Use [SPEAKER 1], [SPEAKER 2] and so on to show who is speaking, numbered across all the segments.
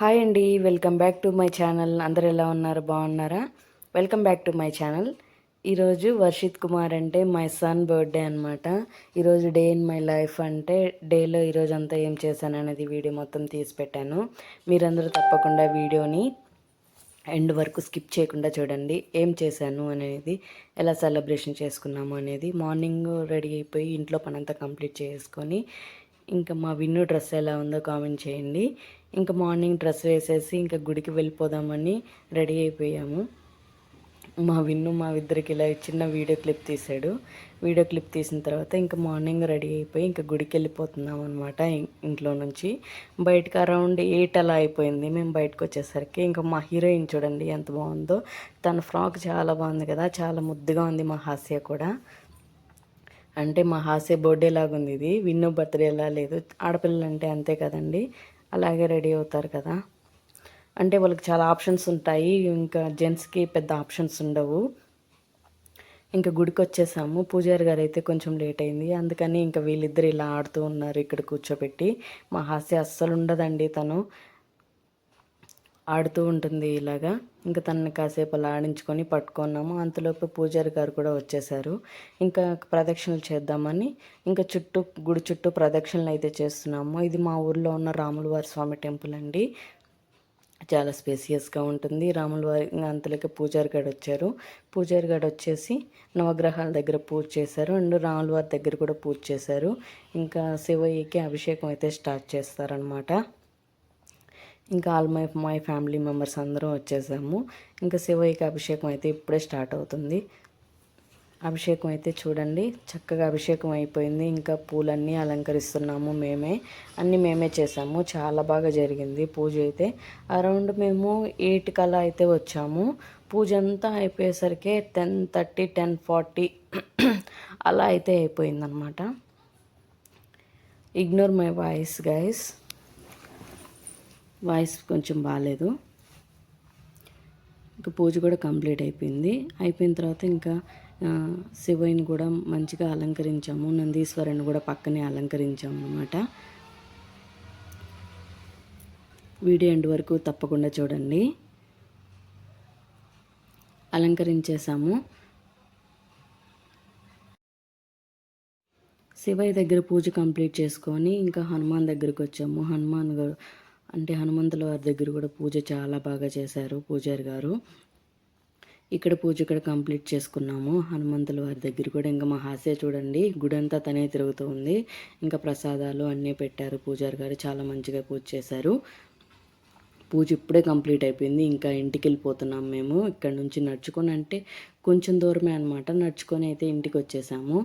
[SPEAKER 1] Hi అండి welcome back to my channel. అందరు ఎలా ఉన్నారు? బాగున్నారా? Welcome back to my channel. ఈరోజు వర్షిత్ కుమార్ అంటే మై సన్ బర్త్డే అనమాట ఈరోజు డే ఇన్ మై లైఫ్ అంటే డేలో ఈరోజు అంతా ఏం చేశాను అనేది వీడియో మొత్తం తీసి పెట్టాను. మీరందరూ తప్పకుండా వీడియోని ఎండ్ వరకు స్కిప్ చేయకుండా చూడండి. ఏం చేశాను అనేది ఎలా సెలబ్రేషన్ చేసుకున్నాము అనేది మార్నింగ్ రెడీ అయిపోయి ఇంట్లో పనంతా కంప్లీట్ చేసుకొని ఇంకా మా విన్ను డ్రెస్ ఎలా ఉందో కామెంట్ చేయండి. ఇంకా మార్నింగ్ డ్రెస్ వేసేసి ఇంకా గుడికి వెళ్ళిపోదామని రెడీ అయిపోయాము. మా విన్ను మా ఇద్దరికి ఇలా చిన్న వీడియో క్లిప్ తీసాడు వీడియో క్లిప్ తీసిన తర్వాత ఇంకా మార్నింగ్ రెడీ అయిపోయి ఇంకా గుడికి వెళ్ళిపోతున్నాం అనమాట ఇంట్లో నుంచి. బయటకు అరౌండ్ ఎయిట్ అలా అయిపోయింది. మేము బయటకు వచ్చేసరికి ఇంకా మా హీరోయిన్ చూడండి ఎంత బాగుందో. తన ఫ్రాక్ చాలా బాగుంది కదా చాలా ముద్దుగా ఉంది మా హాస్య కూడా. అంటే మా హాస్య బర్త్డే లాగా ఉంది ఇది. విన్ను బర్త్డే ఎలా లేదు. ఆడపిల్లలు అంటే అంతే కదండి. అలాగే రెడీ అవుతారు కదా. అంటే వాళ్ళకి చాలా ఆప్షన్స్ ఉంటాయి. ఇంకా జెంట్స్కి పెద్ద ఆప్షన్స్ ఉండవు. ఇంకా గుడికి వచ్చేసాము. పూజారి గారు అయితే కొంచెం లేట్ అయింది. అందుకని ఇంకా వీళ్ళిద్దరు ఇలా ఆడుతూ ఉన్నారు ఇక్కడ కూర్చోబెట్టి. మా హాస్య అస్సలు ఉండదండి తను. ఆడుతూ ఉంటుంది ఇలాగా. ఇంకా తనని కాసేపు అలా ఆడించుకొని పట్టుకున్నాము. అంతలోపు పూజారి గారు కూడా వచ్చేసారు. ఇంకా ప్రదక్షిణలు చేద్దామని ఇంకా చుట్టూ గుడి చుట్టూ ప్రదక్షిణలు అయితే చేస్తున్నాము. ఇది మా ఊర్లో ఉన్న రాములవారి స్వామి టెంపుల్ అండి. చాలా స్పేసియస్గా ఉంటుంది. రాముల వారి అంతలోకి పూజారి గారు వచ్చారు. పూజారి గారు వచ్చేసి నవగ్రహాల దగ్గర పూజ చేశారు. అండ్ రాముల వారి దగ్గర కూడా పూజ చేశారు. ఇంకా శివయ్యకి అభిషేకం అయితే స్టార్ట్ చేస్తారనమాట ఇంకా all my my family members అందరం వచ్చేసాము. ఇంకా శివయ్యకి అభిషేకం అయితే ఇప్పుడే స్టార్ట్ అవుతుంది. అభిషేకం అయితే చూడండి. చక్కగా అభిషేకం అయిపోయింది. ఇంకా పూలన్నీ అలంకరిస్తున్నాము మేమే. అన్నీ మేమే చేసాము. చాలా బాగా జరిగింది పూజ అయితే. అరౌండ్ మేము ఎయిట్ కల్లా అయితే వచ్చాము. పూజ అంతా అయిపోయేసరికి టెన్ థర్టీ టెన్ ఫార్టీ అలా అయితే అయిపోయిందనమాట ignore my voice guys voice కొంచెం బాగాలేదు ఇంకా పూజ కూడా కంప్లీట్ అయిపోయింది. అయిపోయిన తర్వాత ఇంకా శివయ్యని కూడా మంచిగా అలంకరించాము. నందీశ్వరుని కూడా పక్కనే అలంకరించాము అనమాట వీడియో ఎండ్ వరకు తప్పకుండా చూడండి. అలంకరించేసాము శివయ్య దగ్గర పూజ కంప్లీట్ చేసుకొని ఇంకా హనుమాన్ దగ్గరికి వచ్చాము. హనుమాన్ గారు అంటే హనుమంతుల వారి దగ్గర కూడా పూజ చాలా బాగా చేశారు పూజారి గారు. ఇక్కడ పూజ ఇక్కడ కంప్లీట్ చేసుకున్నాము. హనుమంతుల వారి దగ్గర కూడా ఇంకా మా హాస్య చూడండి గుడి అంతా తనే తిరుగుతూ ఉంది. ఇంకా ప్రసాదాలు అన్నీ పెట్టారు పూజారి గారు చాలా మంచిగా పూజ చేశారు. పూజ ఇప్పుడే కంప్లీట్ అయిపోయింది ఇంకా ఇంటికి వెళ్ళిపోతున్నాం మేము. ఇక్కడ నుంచి నడుచుకొని అంటే కొంచెం దూరమే అనమాట నడుచుకొని అయితే ఇంటికి వచ్చేసాము.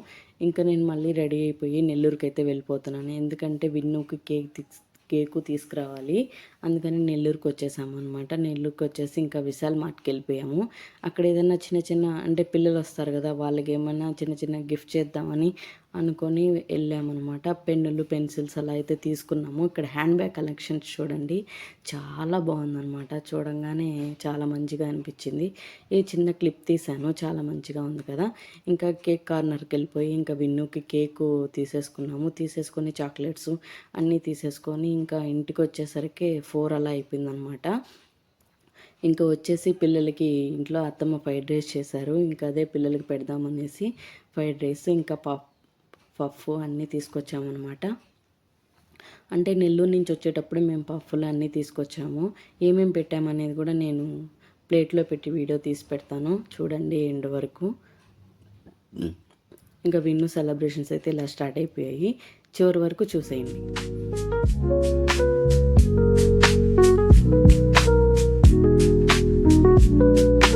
[SPEAKER 1] ఇంకా నేను మళ్ళీ రెడీ అయిపోయి నెల్లూరుకి అయితే వెళ్ళిపోతున్నాను. ఎందుకంటే విన్నుకి కేక్ కేకు తీసుకురావాలి. అందుకని నెల్లూరుకి వచ్చేసాము అనమాట నెల్లూరుకి వచ్చేసి ఇంకా విశాల్ మార్ట్కి వెళ్ళిపోయాము. అక్కడ ఏదైనా చిన్న చిన్న అంటే పిల్లలు వస్తారు కదా వాళ్ళకి ఏమైనా చిన్న చిన్న గిఫ్ట్ చేద్దామని అనుకొని వెళ్ళామన్నమాట. పెన్నులు పెన్సిల్స్ అలా అయితే తీసుకున్నాము. ఇక్కడ హ్యాండ్ బ్యాగ్ కలెక్షన్స్ చూడండి. చాలా బాగుందన్నమాట. చూడంగానే చాలా మంచిగా అనిపించింది. ఈ చిన్న క్లిప్ తీసాను చాలా మంచిగా ఉంది కదా. ఇంకా కేక్ కార్నర్కి వెళ్ళిపోయి ఇంకా విన్నుకి కేకు తీసేసుకున్నాము. తీసేసుకొని చాక్లెట్స్ అన్నీ తీసేసుకొని ఇంకా ఇంటికి వచ్చేసరికి ఫోర్ అలా అయిపోయిందనమాట ఇంకా వచ్చేసి పిల్లలకి ఇంట్లో అత్తమ్మ ఫ్రైడ్ రైస్ చేశారు. ఇంకా అదే పిల్లలకి పెడదామనేసి ఫ్రైడ్ రైస్ ఇంకా పాప్ పఫ్ అన్నీ తీసుకొచ్చామన్నమాట. అంటే నెల్లూరు నుంచి వచ్చేటప్పుడు మేము పప్పులు అన్నీ తీసుకొచ్చాము. ఏమేమి పెట్టామనేది కూడా నేను ప్లేట్లో పెట్టి వీడియో తీసి పెడతాను. చూడండి ఎండ్ వరకు. ఇంకా విన్ను సెలబ్రేషన్స్ అయితే ఇలా స్టార్ట్ అయిపోయాయి. చివరి వరకు చూసేయండి. thank you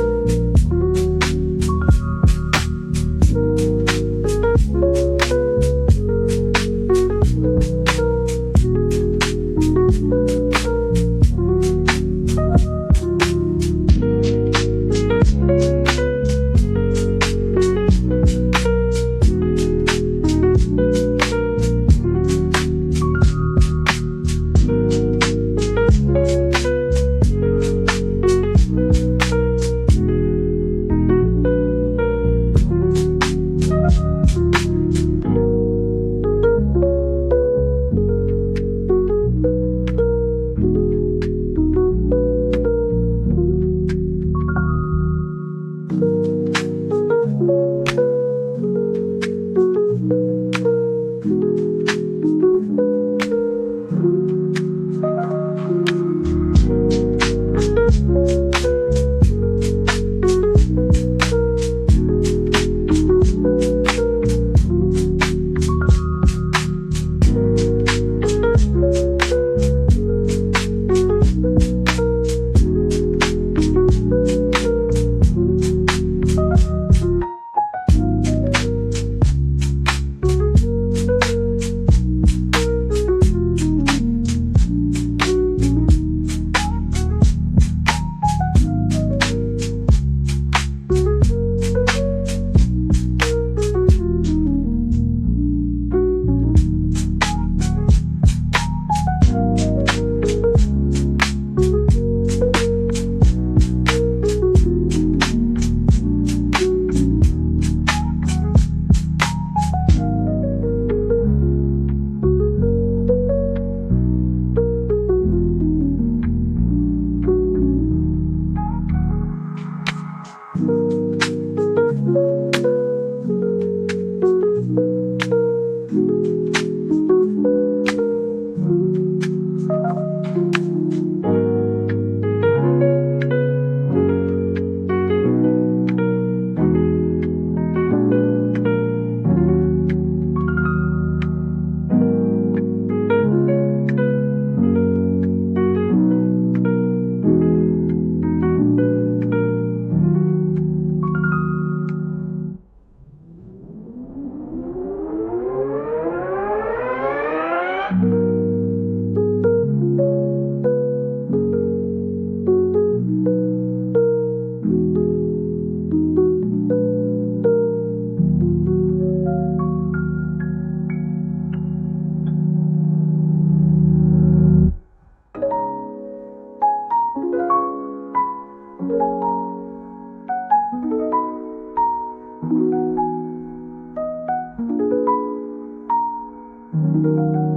[SPEAKER 1] Thank you.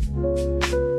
[SPEAKER 1] Video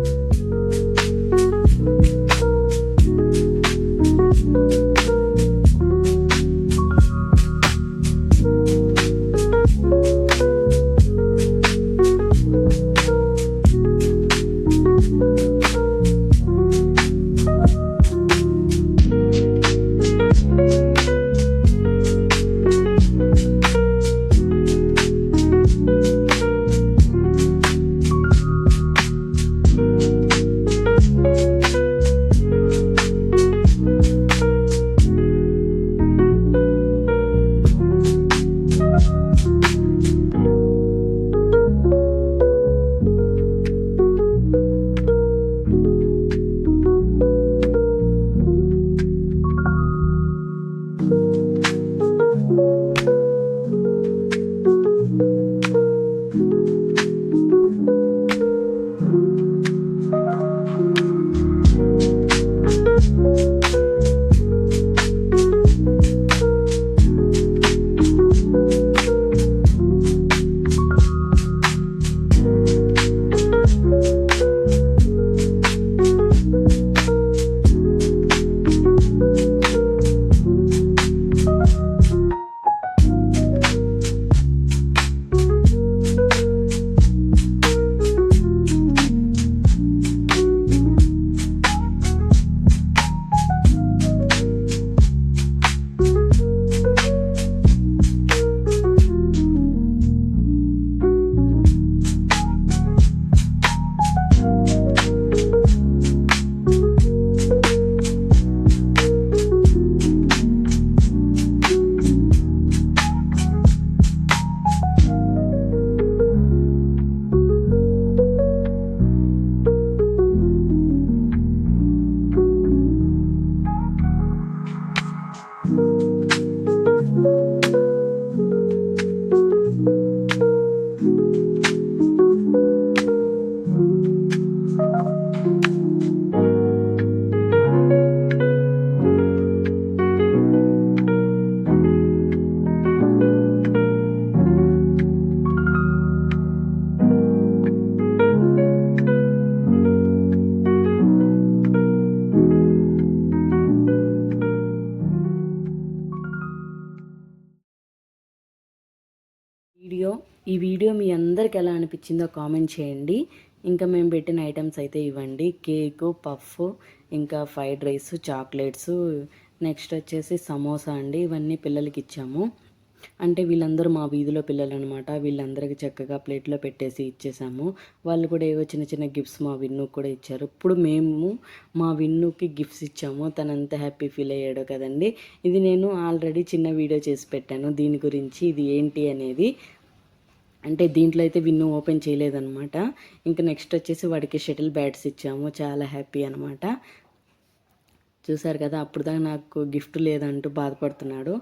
[SPEAKER 1] నచ్చిందో కామెంట్ చేయండి. ఇంకా మేము పెట్టిన ఐటమ్స్ అయితే ఇవ్వండి. కేకు పఫ్ ఇంకా ఫ్రైడ్ రైస్ చాక్లెట్స్. నెక్స్ట్ వచ్చేసి సమోసా అండి. ఇవన్నీ పిల్లలకి ఇచ్చాము. అంటే వీళ్ళందరూ మా వీధిలో పిల్లలు అనమాట వీళ్ళందరికీ చక్కగా ప్లేట్లో పెట్టేసి ఇచ్చేసాము. వాళ్ళు కూడా ఏవో చిన్న చిన్న గిఫ్ట్స్ మా విన్నుకు కూడా ఇచ్చారు. ఇప్పుడు మేము మా విన్నుకి గిఫ్ట్స్ ఇచ్చాము. తను అంత హ్యాపీ ఫీల్ అయ్యాడో కదండి. ఇది నేను ఆల్రెడీ చిన్న వీడియో చేసి పెట్టాను. దీని గురించి ఇది ఏంటి అనేది అంటే దీంట్లో అయితే విన్ను ఓపెన్ చేయలేదనమాట ఇంకా నెక్స్ట్ వచ్చేసి వాడికి షటిల్ బ్యాట్స్ ఇచ్చాము. చాలా హ్యాపీ అనమాట చూసారు కదా అప్పుడు దాకా నాకు గిఫ్ట్ లేదంటూ బాధపడుతున్నాడు.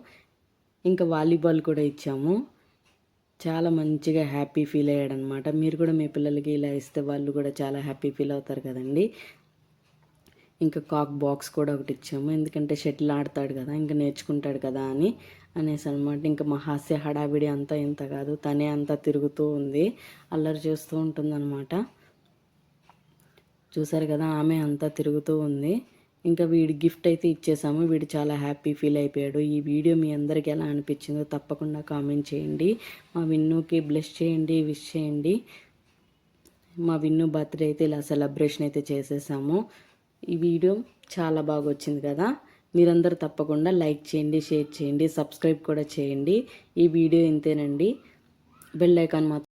[SPEAKER 1] ఇంకా వాలీబాల్ కూడా ఇచ్చాము. చాలా మంచిగా హ్యాపీ ఫీల్ అయ్యాడనమాట మీరు కూడా మీ పిల్లలకి ఇలా ఇస్తే వాళ్ళు కూడా చాలా హ్యాపీ ఫీల్ అవుతారు కదండి. ఇంకా కాక్ బాక్స్ కూడా ఒకటి ఇచ్చాము. ఎందుకంటే షటిల్ ఆడతాడు కదా ఇంకా నేర్చుకుంటాడు కదా అని అనేసి అనమాట ఇంకా మా హాస్య హడావిడి అంతా ఇంత కాదు తనే అంతా తిరుగుతూ ఉంది. అల్లరి చేస్తూ ఉంటుందన్నమాట. చూసారు కదా ఆమె అంతా తిరుగుతూ ఉంది. ఇంకా వీడి గిఫ్ట్ అయితే ఇచ్చేసాము. వీడు చాలా హ్యాపీ ఫీల్ అయిపోయాడు. ఈ వీడియో మీ అందరికీ ఎలా అనిపించిందో తప్పకుండా కామెంట్ చేయండి. మా విన్నుకి బ్లెస్ చేయండి విష్ చేయండి. మా విన్ను బర్త్డే అయితే ఇలా సెలబ్రేషన్ అయితే చేసేసాము. ఈ వీడియో చాలా బాగా వచ్చింది కదా. మీరందరూ తప్పకుండా లైక్ చేయండి షేర్ చేయండి సబ్స్క్రైబ్ కూడా చేయండి. ఈ వీడియో ఇంతేనండి. బెల్ ఐకాన్ మాత్రం